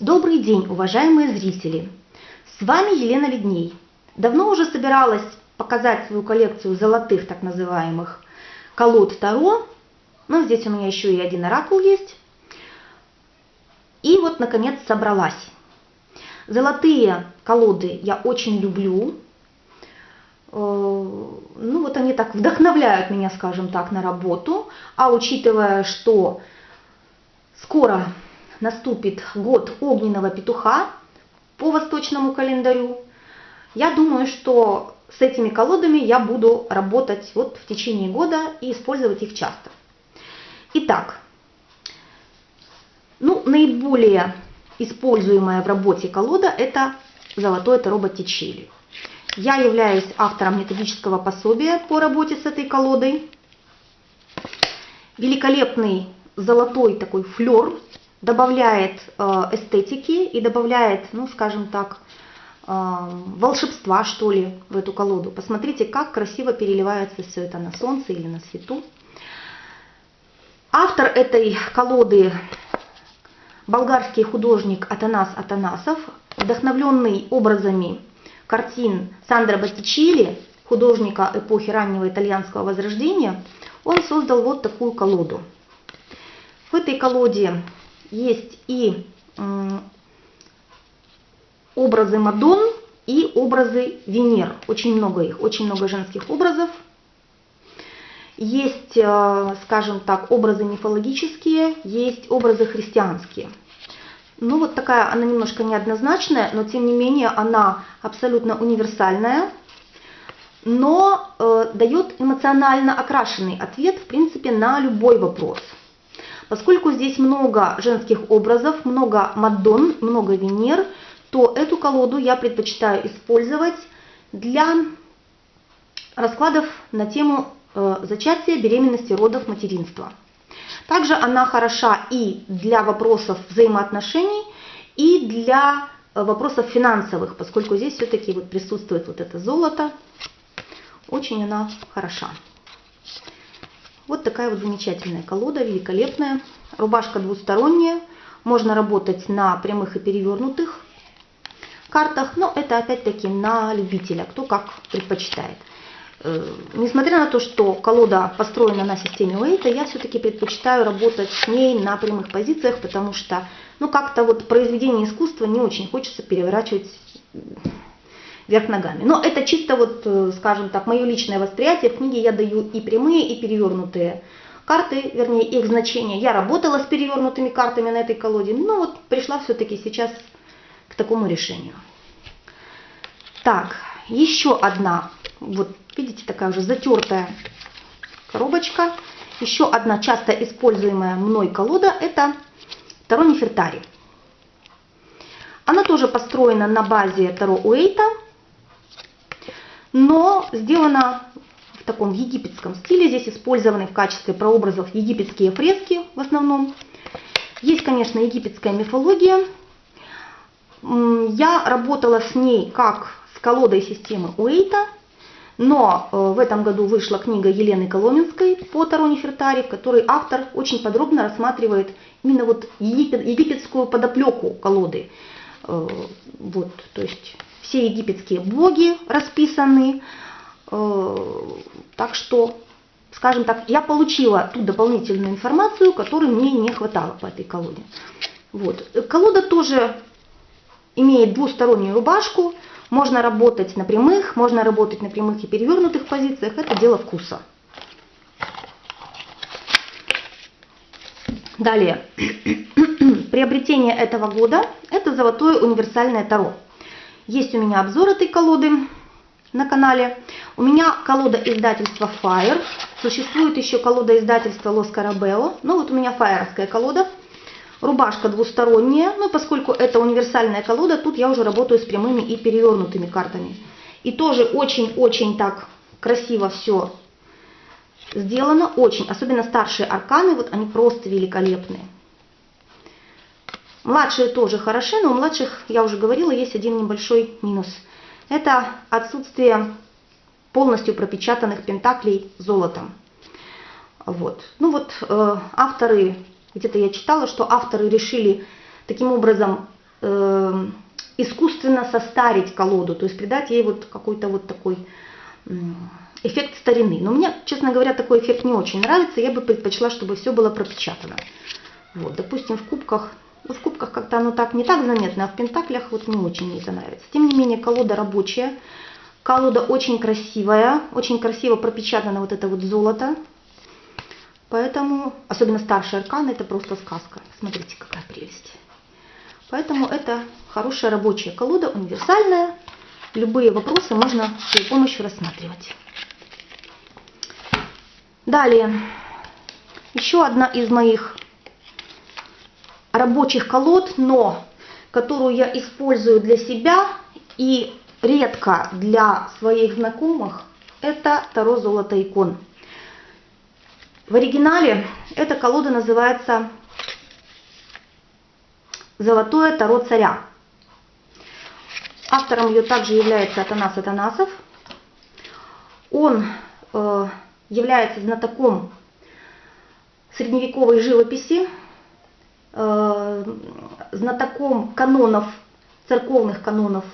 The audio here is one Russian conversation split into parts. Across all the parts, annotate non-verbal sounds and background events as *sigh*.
Добрый день, уважаемые зрители! С вами Елена Ледней. Давно уже собиралась показать свою коллекцию золотых так называемых колод Таро. Ну, здесь у меня еще и один оракул есть. И вот, наконец, собралась. Золотые колоды я очень люблю. Э, ну, вот они так вдохновляют меня, скажем так, на работу. А учитывая, что скоро наступит год огненного петуха по восточному календарю, я думаю, что с этими колодами я буду работать вот в течение года и использовать их часто. Итак, ну, наиболее используемая в работе колода это золотое таро Боттичелли. Я являюсь автором методического пособия по работе с этой колодой. Великолепный золотой такой флер добавляет э, эстетики и добавляет, ну, скажем так, э, волшебства, что ли, в эту колоду. Посмотрите, как красиво переливается все это на солнце или на свету. Автор этой колоды болгарский художник Атанас Атанасов, вдохновленный образами картин Сандро Боттичелли, художника эпохи раннего итальянского возрождения, он создал вот такую колоду. В этой колоде есть и образы Мадон и образы Венер. Очень много их, очень много женских образов. Есть, э, скажем так, образы мифологические, есть образы христианские. Ну вот такая, она немножко неоднозначная, но тем не менее она абсолютно универсальная, но э, дает эмоционально окрашенный ответ, в принципе, на любой вопрос. Поскольку здесь много женских образов, много Мадон, много Венер, то эту колоду я предпочитаю использовать для раскладов на тему э, зачатия, беременности, родов, материнства. Также она хороша и для вопросов взаимоотношений, и для э, вопросов финансовых, поскольку здесь все-таки вот присутствует вот это золото. Очень она хороша. Вот такая вот замечательная колода, великолепная. Рубашка двусторонняя. Можно работать на прямых и перевернутых картах, но это опять-таки на любителя, кто как предпочитает. Э, несмотря на то, что колода построена на системе Уэйта, я все-таки предпочитаю работать с ней на прямых позициях, потому что ну как-то вот произведение искусства не очень хочется переворачивать вверх ногами. Но это чисто вот, э, скажем так, мое личное восприятие. В книге я даю и прямые, и перевернутые карты, вернее их значения. Я работала с перевернутыми картами на этой колоде, но вот пришла все-таки сейчас к такому решению. Так, еще одна, вот видите, такая уже затертая коробочка. Еще одна часто используемая мной колода это Таро Нефертари. Она тоже построена на базе Таро Уэйта но сделана в таком египетском стиле. Здесь использованы в качестве прообразов египетские фрески в основном. Есть, конечно, египетская мифология. Я работала с ней как с колодой системы Уэйта, но э, в этом году вышла книга Елены Коломенской по Таро Нефертари, в которой автор очень подробно рассматривает именно вот египетскую подоплеку колоды. Э, вот, то есть все египетские боги расписаны. Э, так что, скажем так, я получила ту дополнительную информацию, которой мне не хватало по этой колоде. Вот. Колода тоже имеет двустороннюю рубашку. Можно работать на прямых, можно работать на прямых и перевернутых позициях. Это дело вкуса. Далее. *clears throat* Приобретение этого года – это золотое универсальное таро. Есть у меня обзор этой колоды на канале. У меня колода издательства Fire. Существует еще колода издательства Los Carabeo. Ну вот у меня фаеровская колода. Рубашка двусторонняя. Ну поскольку это универсальная колода, тут я уже работаю с прямыми и перевернутыми картами. И тоже очень-очень так красиво все сделано. Очень. Особенно старшие арканы, вот они просто великолепные. Младшие тоже хороши, но у младших, я уже говорила, есть один небольшой минус. Это отсутствие полностью пропечатанных пентаклей золотом. Вот. Ну вот э, авторы, где-то я читала, что авторы решили таким образом э, искусственно состарить колоду, то есть придать ей вот какой-то вот такой эффект старины. Но мне, честно говоря, такой эффект не очень нравится, я бы предпочла, чтобы все было пропечатано. Вот, допустим, в кубках, в кубках как-то оно так не так заметно, а в пентаклях вот не очень мне это нравится. Тем не менее, колода рабочая, колода очень красивая, очень красиво пропечатано вот это вот золото. Поэтому, особенно старший аркан, это просто сказка. Смотрите, какая прелесть. Поэтому это хорошая рабочая колода, универсальная. Любые вопросы можно с ее помощью рассматривать. Далее, еще одна из моих рабочих колод, но которую я использую для себя и редко для своих знакомых, это Таро Золото Икон. В оригинале эта колода называется Золотое Таро Царя. Автором ее также является Атанас Атанасов. Он э, является знатоком средневековой живописи, э, знатоком канонов, церковных канонов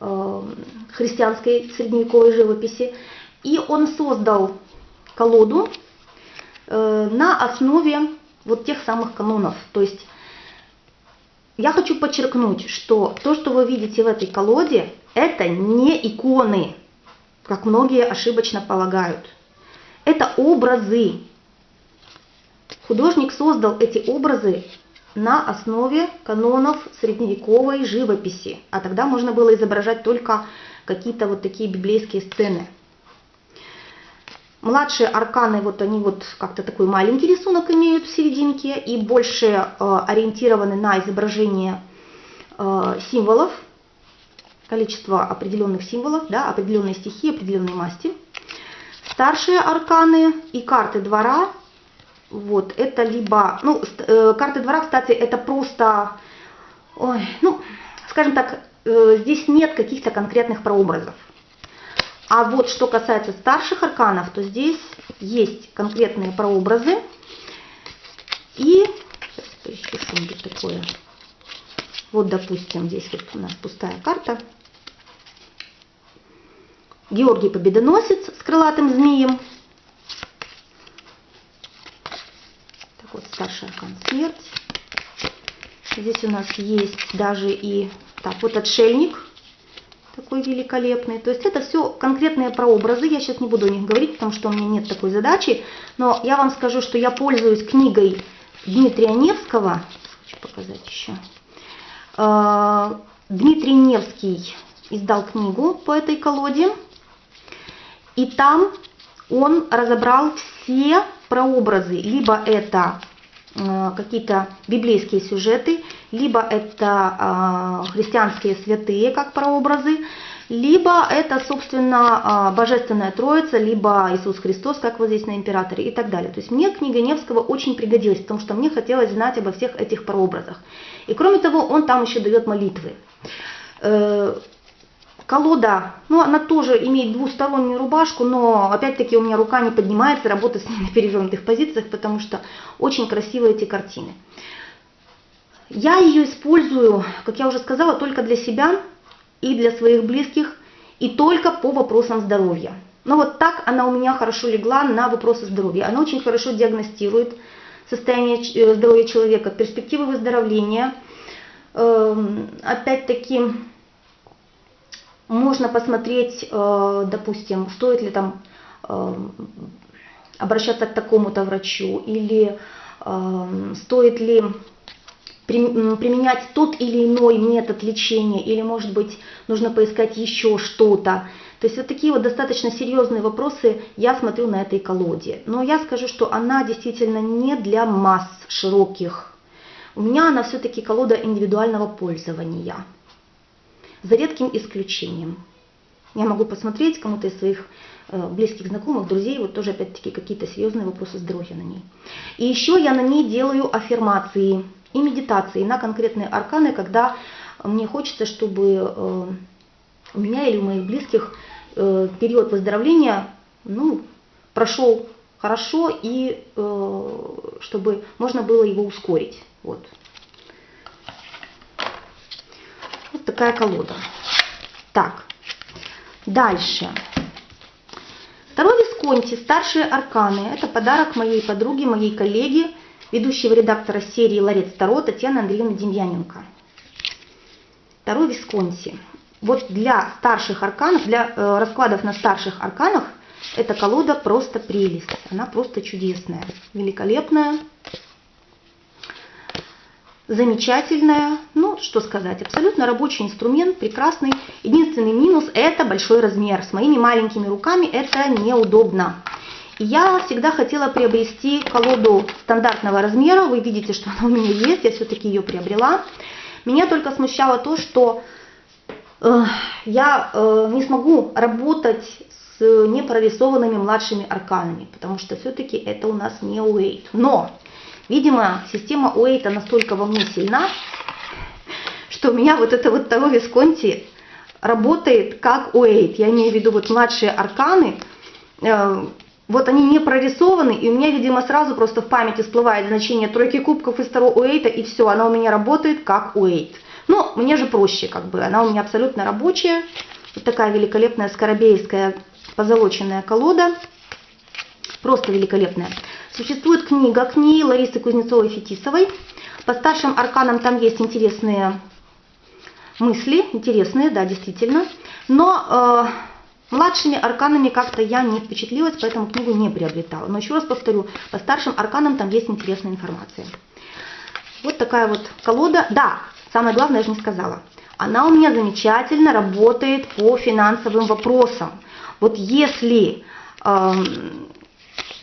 э, христианской средневековой живописи. И он создал колоду э, на основе вот тех самых канонов. То есть я хочу подчеркнуть, что то, что вы видите в этой колоде, это не иконы, как многие ошибочно полагают. Это образы. Художник создал эти образы на основе канонов средневековой живописи. А тогда можно было изображать только какие-то вот такие библейские сцены. Младшие арканы, вот они вот как-то такой маленький рисунок имеют в серединке и больше э, ориентированы на изображение э, символов, количество определенных символов, да, определенные стихи, определенные масти. Старшие арканы и карты двора, вот, это либо, ну, э, карты двора, кстати, это просто, ой, ну, скажем так, э, здесь нет каких-то конкретных прообразов. А вот что касается старших арканов, то здесь есть конкретные прообразы. И поищу что-нибудь такое. Вот, допустим, здесь вот у нас пустая карта. Георгий Победоносец с крылатым змеем. Вот, старший аркан смерть. Здесь у нас есть даже и так вот отшельник такой великолепный. То есть это все конкретные прообразы, я сейчас не буду о них говорить, потому что у меня нет такой задачи, но я вам скажу, что я пользуюсь книгой Дмитрия Невского, хочу показать еще. А, Дмитрий Невский издал книгу по этой колоде, и там он разобрал все прообразы, либо это Э, какие-то библейские сюжеты, либо это э, христианские святые как прообразы, либо это, собственно, э, Божественная Троица, либо Иисус Христос, как вот здесь на императоре и так далее. То есть мне книга Невского очень пригодилась, потому что мне хотелось знать обо всех этих прообразах. И кроме того, он там еще дает молитвы. Колода, ну она тоже имеет двустороннюю рубашку, но опять-таки у меня рука не поднимается работать с ней на перевернутых позициях, потому что очень красивые эти картины. Я ее использую, как я уже сказала, только для себя и для своих близких, и только по вопросам здоровья. Но вот так она у меня хорошо легла на вопросы здоровья. Она очень хорошо диагностирует состояние э, здоровья человека, перспективы выздоровления. Эм, опять-таки, можно посмотреть, э, допустим, стоит ли там э, обращаться к такому-то врачу, или э, стоит ли применять тот или иной метод лечения, или, может быть, нужно поискать еще что-то. То есть вот такие вот достаточно серьезные вопросы я смотрю на этой колоде. Но я скажу, что она действительно не для масс широких. У меня она все-таки колода индивидуального пользования за редким исключением. Я могу посмотреть кому-то из своих э, близких знакомых, друзей, вот тоже опять-таки какие-то серьезные вопросы здоровья на ней. И еще я на ней делаю аффирмации и медитации на конкретные арканы, когда мне хочется, чтобы э, у меня или у моих близких э, период выздоровления ну, прошел хорошо и чтобы можно было его ускорить. Вот. Такая колода. Так, дальше. Второй Висконти, старшие арканы. Это подарок моей подруге, моей коллеге, ведущего редактора серии «Ларец Таро» Татьяны Андреевны Демьяненко. Второй Висконти. Вот для старших арканов, для э, раскладов на старших арканах, эта колода просто прелесть. Она просто чудесная, великолепная, замечательная. Ну, что сказать, абсолютно рабочий инструмент, прекрасный. Единственный минус – это большой размер. С моими маленькими руками это неудобно. Я всегда хотела приобрести колоду стандартного размера. Вы видите, что она у меня есть, я все-таки ее приобрела. Меня только смущало то, что э, я э, не смогу работать с непрорисованными младшими арканами, потому что все-таки это у нас не Уэйт. Но, видимо, система Уэйта настолько во мне сильна, что у меня вот это вот второй Висконти работает как Уэйт. Я имею в виду вот младшие арканы, э, вот они не прорисованы, и у меня, видимо, сразу просто в памяти всплывает значение тройки кубков из второго Уэйта, и все, она у меня работает как Уэйт. Но мне же проще, как бы, она у меня абсолютно рабочая. Вот такая великолепная скоробейская позолоченная колода. Просто великолепная. Существует книга к ней Ларисы Кузнецовой-Фетисовой. По старшим арканам там есть интересные мысли, интересные, да, действительно. Но э, Младшими арканами как-то я не впечатлилась, поэтому книгу не приобретала. Но еще раз повторю, по старшим арканам там есть интересная информация. Вот такая вот колода. Да, самое главное, я же не сказала. Она у меня замечательно работает по финансовым вопросам. Вот если э,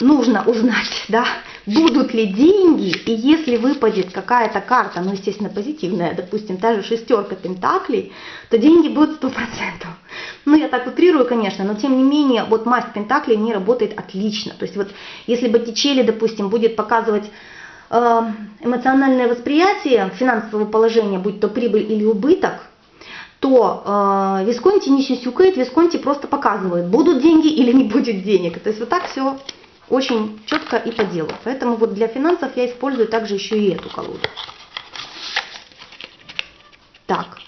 нужно узнать, да, будут ли деньги, и если выпадет какая-то карта, ну, естественно, позитивная, допустим, та же шестерка пентаклей, то деньги будут 100%. Ну, я так утрирую, конечно, но тем не менее, вот масть пентаклей не работает отлично. То есть вот если Боттичелли, допустим, будет показывать э, эмоциональное восприятие финансового положения, будь то прибыль или убыток, то э, Висконти не сюсюкает, Висконти просто показывает, будут деньги или не будет денег. То есть вот так все очень четко и по делу. Поэтому вот для финансов я использую также еще и эту колоду. Так.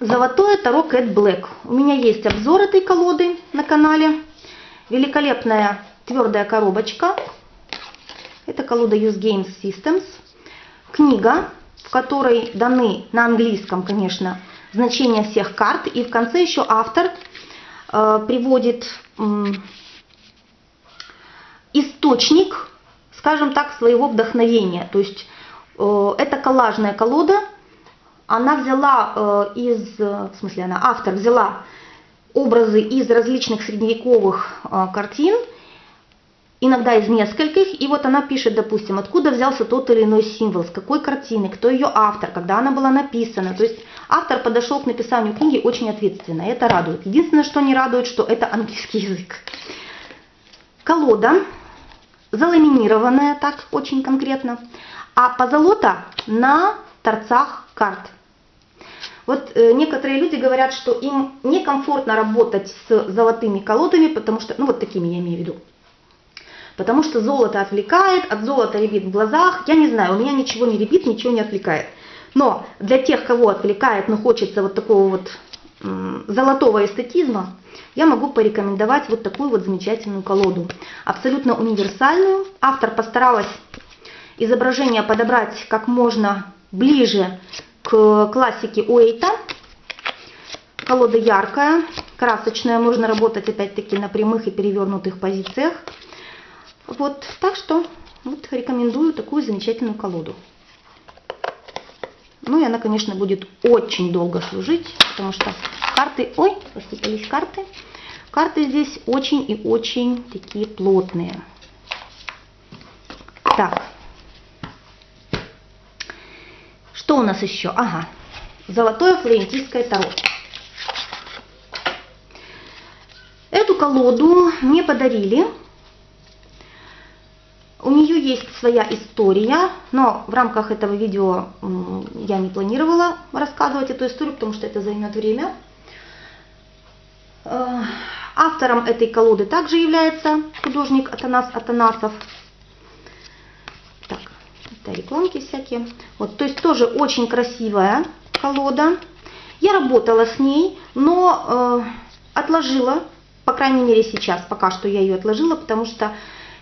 Золотое Таро Cat Black. У меня есть обзор этой колоды на канале. Великолепная твердая коробочка. Это колода Use Games Systems. Книга, в которой даны на английском, конечно, значения всех карт. И в конце еще автор э, приводит э, источник, скажем так, своего вдохновения. То есть э, это коллажная колода. Она взяла э, из, в смысле она, автор взяла образы из различных средневековых э, картин – иногда из нескольких, и вот она пишет, допустим, откуда взялся тот или иной символ, с какой картины, кто ее автор, когда она была написана. То есть автор подошел к написанию книги очень ответственно, и это радует. Единственное, что не радует, что это английский *laughs* язык. Колода, заламинированная так очень конкретно, а позолота на торцах карт. Вот э, некоторые люди говорят, что им некомфортно работать с золотыми колодами, потому что, ну вот такими я имею в виду, Потому что золото отвлекает, от золота рябит в глазах. Я не знаю, у меня ничего не рябит, ничего не отвлекает. Но для тех, кого отвлекает, но хочется вот такого вот золотого эстетизма, я могу порекомендовать вот такую вот замечательную колоду. Абсолютно универсальную. Автор постаралась изображение подобрать как можно ближе к классике Уэйта. Колода яркая, красочная, можно работать опять-таки на прямых и перевернутых позициях. Вот, так что вот рекомендую такую замечательную колоду. Ну и она, конечно, будет очень долго служить, потому что карты, ой, посыпались карты. Карты здесь очень и очень такие плотные. Так. Что у нас еще? Ага. Золотое флорентийское таро. Эту колоду мне подарили есть своя история, но в рамках этого видео я не планировала рассказывать эту историю, потому что это займет время. Э, автором этой колоды также является художник Атанас Атанасов. Так, Да, рекламки всякие. Вот, то есть тоже очень красивая колода. Я работала с ней, но э, отложила, по крайней мере сейчас, пока что я ее отложила, потому что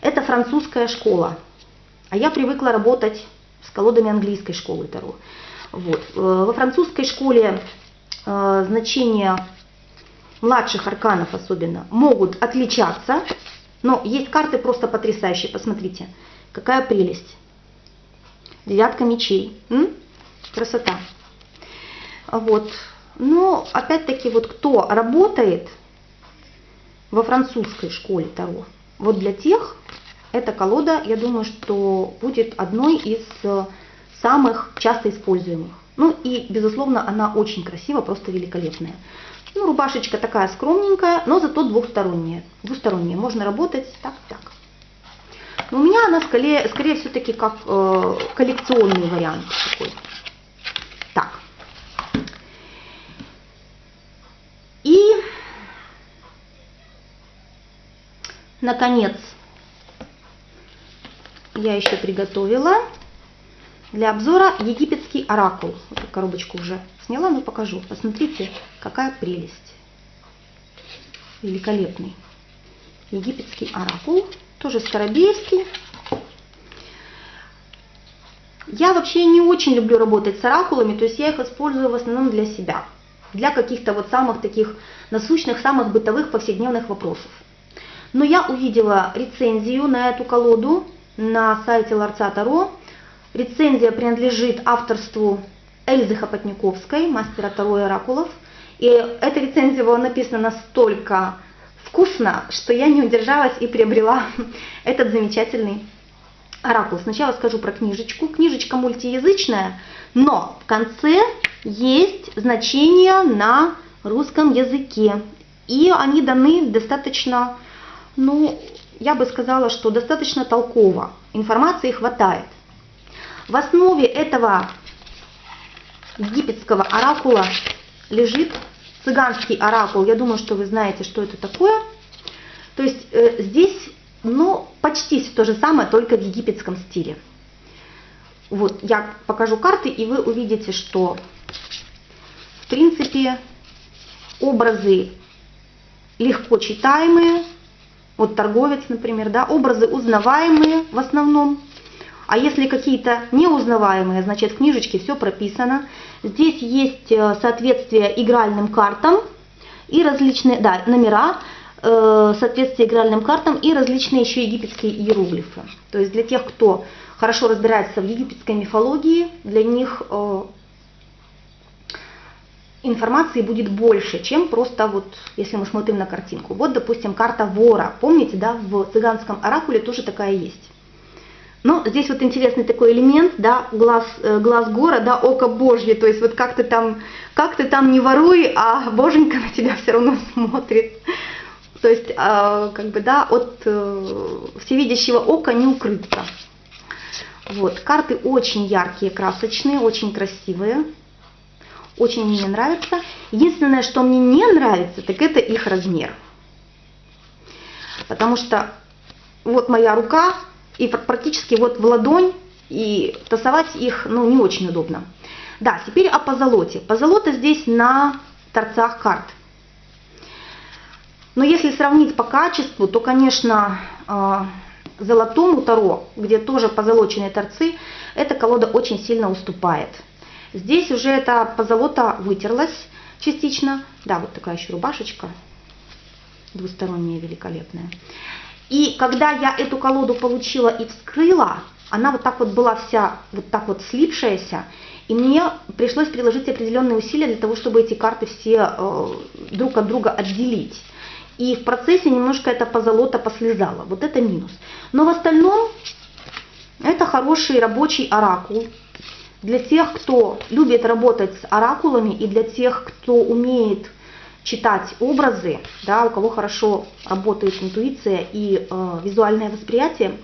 это французская школа. А я привыкла работать с колодами английской школы Таро. Вот. Э, во французской школе э, значения младших арканов особенно могут отличаться, но есть карты просто потрясающие. Посмотрите, какая прелесть. Девятка мечей. М? Красота. Вот. Но опять-таки вот кто работает во французской школе Таро, вот для тех эта колода, я думаю, что будет одной из самых часто используемых. Ну и, безусловно, она очень красивая, просто великолепная. Ну, рубашечка такая скромненькая, но зато двухсторонняя. Двусторонняя. Можно работать так так. Но у меня она скорее, скорее все-таки как э, коллекционный вариант такой. Так. И, наконец, я еще приготовила для обзора египетский оракул. Вот коробочку уже сняла, но покажу. Посмотрите, какая прелесть. Великолепный египетский оракул. Тоже скоробеевский. Я вообще не очень люблю работать с оракулами, то есть я их использую в основном для себя. Для каких-то вот самых таких насущных, самых бытовых, повседневных вопросов. Но я увидела рецензию на эту колоду на сайте Ларца Таро. Рецензия принадлежит авторству Эльзы Хопотниковской, мастера Таро и Оракулов. И эта рецензия была написана настолько вкусно, что я не удержалась и приобрела *laughs* этот замечательный оракул. Сначала скажу про книжечку. Книжечка мультиязычная, но в конце есть значения на русском языке. И они даны достаточно, ну, я бы сказала, что достаточно толково. Информации хватает. В основе этого египетского оракула лежит цыганский оракул. Я думаю, что вы знаете, что это такое. То есть э, здесь, ну, почти то же самое, только в египетском стиле. Вот, я покажу карты, и вы увидите, что, в принципе, образы легко читаемые, вот торговец, например, да, образы узнаваемые в основном. А если какие-то неузнаваемые, значит в книжечке все прописано. Здесь есть э, соответствие игральным картам и различные, да, номера, э, соответствие игральным картам и различные еще египетские иероглифы. То есть для тех, кто хорошо разбирается в египетской мифологии, для них э, информации будет больше, чем просто вот, если мы смотрим на картинку. Вот, допустим, карта вора. Помните, да, в цыганском оракуле тоже такая есть. Но здесь вот интересный такой элемент, да, глаз, э, глаз гора, да, око Божье, то есть вот как ты там, как ты там не воруй, а Боженька на тебя все равно смотрит. То есть, э, как бы, да, от э, всевидящего ока не укрыться. Вот, карты очень яркие, красочные, очень красивые очень мне нравится. Единственное, что мне не нравится, так это их размер. Потому что вот моя рука, и практически вот в ладонь, и тасовать их ну, не очень удобно. Да, теперь о позолоте. Позолота здесь на торцах карт. Но если сравнить по качеству, то, конечно, а, золотому Таро, где тоже позолоченные торцы, эта колода очень сильно уступает. Здесь уже эта позолота вытерлась частично. Да, вот такая еще рубашечка двусторонняя, великолепная. И когда я эту колоду получила и вскрыла, она вот так вот была вся вот так вот слипшаяся, и мне пришлось приложить определенные усилия для того, чтобы эти карты все э, друг от друга отделить. И в процессе немножко эта позолота послезала. Вот это минус. Но в остальном это хороший рабочий оракул для тех, кто любит работать с оракулами и для тех, кто умеет читать образы, да, у кого хорошо работает интуиция и э, визуальное восприятие,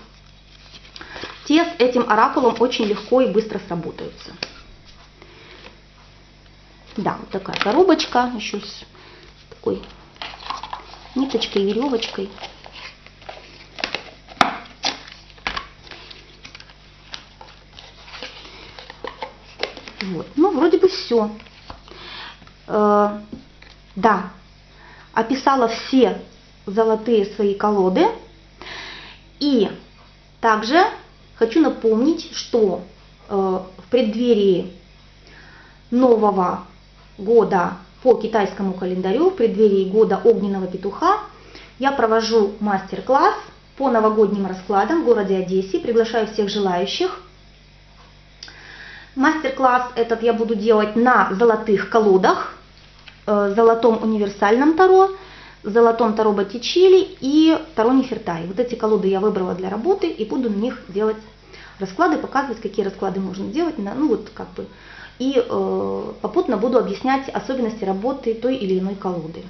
те с этим оракулом очень легко и быстро сработаются. Да, вот такая коробочка, еще с такой ниточкой, веревочкой. Вот. Ну, вроде бы все. Э, да, описала все золотые свои колоды. И также хочу напомнить, что э, в преддверии нового года по китайскому календарю, в преддверии года огненного петуха, я провожу мастер-класс по новогодним раскладам в городе Одессе. Приглашаю всех желающих. Мастер-класс этот я буду делать на золотых колодах, э, золотом универсальном таро, золотом таро Боттичелли и таро Нефертай. Вот эти колоды я выбрала для работы и буду на них делать расклады, показывать, какие расклады можно делать, ну вот как бы, и э, попутно буду объяснять особенности работы той или иной колоды.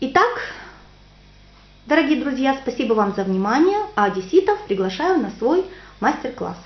Итак, дорогие друзья, спасибо вам за внимание, а одесситов приглашаю на свой мастер-класс.